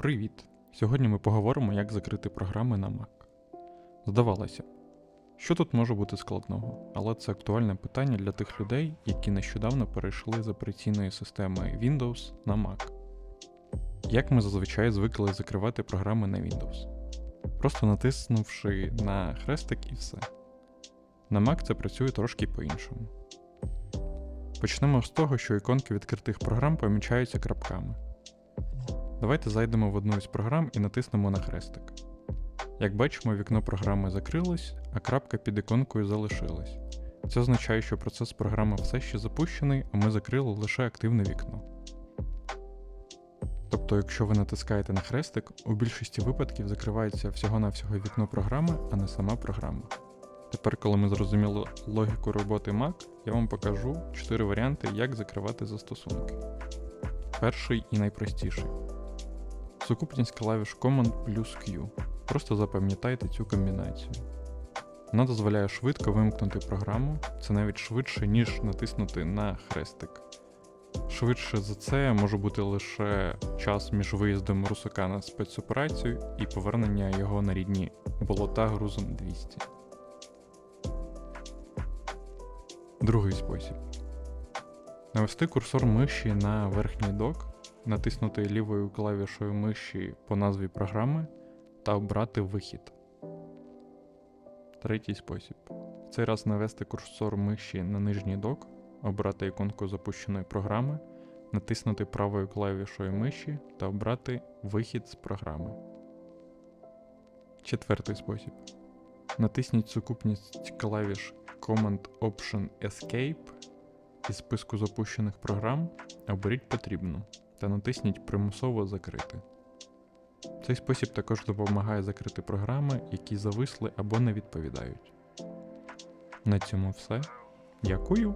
Привіт! Сьогодні ми поговоримо, як закрити програми на Mac. Здавалося, що тут може бути складного, але це актуальне питання для тих людей, які нещодавно перейшли з операційної системи Windows на Mac. Як ми зазвичай звикли закривати програми на Windows? Просто натиснувши на хрестик і все. На Mac це працює трошки по-іншому. Почнемо з того, що іконки відкритих програм помічаються крапками. Давайте зайдемо в одну із програм і натиснемо на хрестик. Як бачимо, вікно програми закрилось, а крапка під іконкою залишилась. Це означає, що процес програми все ще запущений, а ми закрили лише активне вікно. Тобто, якщо ви натискаєте на хрестик, у більшості випадків закривається всього-навсього вікно програми, а не сама програма. Тепер, коли ми зрозуміли логіку роботи Mac, я вам покажу 4 варіанти, як закривати застосунки. Перший і найпростіший. Сукупність клавіш Command плюс Q. Просто запам'ятайте цю комбінацію. Вона дозволяє швидко вимкнути програму, це навіть швидше, ніж натиснути на хрестик. Швидше за це може бути лише час між виїздом русака на спецоперацію і повернення його на рідні болота грузом 200. Другий спосіб. Навести курсор миші на верхній док, натиснути лівою клавішою миші по назві програми та обрати вихід. Третій спосіб. В цей раз навести курсор миші на нижній док, обрати іконку запущеної програми, натиснути правою клавішою миші та обрати вихід з програми. Четвертий спосіб. Натисніть сукупність клавіш Command Option Escape із списку запущених програм, оберіть потрібну та натисніть примусово закрити. Цей спосіб також допомагає закрити програми, які зависли або не відповідають. На цьому все. Дякую!